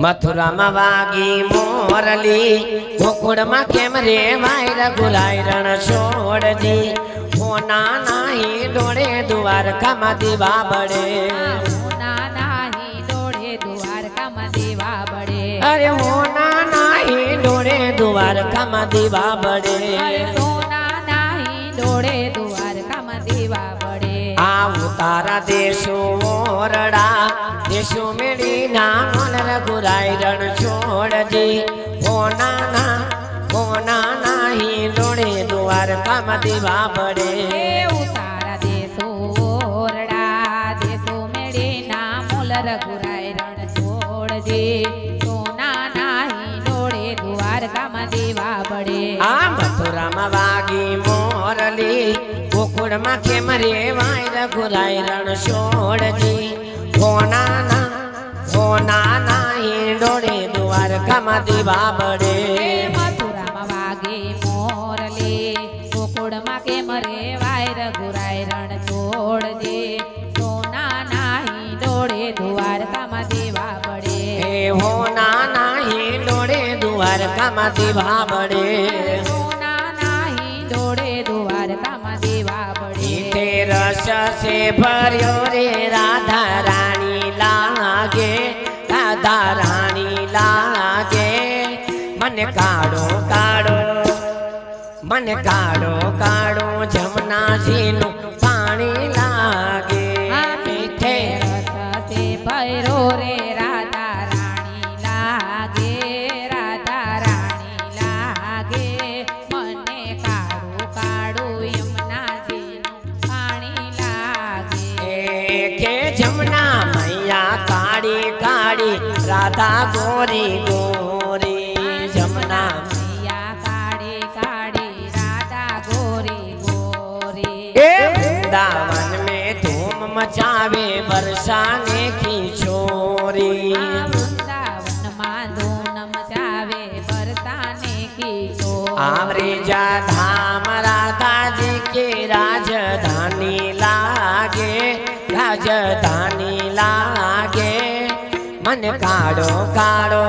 મથુરામાં વાગી મોરલી ગોકુળમાં કેમ રે વાયર ગુલાય રણ છોડજી હોના નાહી ડોળે દ્વારકામાં દીવા બળે સોના નાહી દોડે દ્વારકામાં દેવા બળે અરે હોના નાહી ડોળે દ્વારકામાં દીવા બળે અરે સોના નાહી દોડે દ્વારકામાં દેવા બળે આવું તારા દેશો ઓરડા દેશો મેળી ના મન રઘુરાય રણ છોડજી હોના ના હોના નાહી ડોળે દ્વારકામાં દીવા પડે તારા ઉતારા દેશો ઓરડા દેશો મેળી ના મૂલ રઘુરાય રણ છોડજી સોના નાહી દોડે દ્વારકામાં દેવા પડે આ મથુરામાં વાગી મોરલી ગોકુળમાં કેમ રે વાય રઘુરાય રણ છોડજી હોના ના હોના નાહી ડોળે દ્વારકામાં દીવા બળે મથુરામાં વાગે મોરલે ગોકુળમાં કે મરે વાય રઘુરાય રણ છોડજે સોના નાહી દોડે દ્વારકામાં દેવા બળે હે નાના હે ડોળે દ્વારકામાં દીવા બળે રસ ભર્યો રે રાધા રાણી લાગે, રાધા રાણી લાગે. મને કાળો કાળો, મને કાળો કાળો જમનાજીનું गोरी राधा गोरी गोरी जमुना मैया काड़ी काड़ी राधा गोरी गोरी। वृंदावन में धूम मचावे बरसाने की छोरी वृंदावन में धूम मचावे बरसाने की आमरे जा धाम राधा जी के राजधानी लागे राजधानी અને કાળો કાળો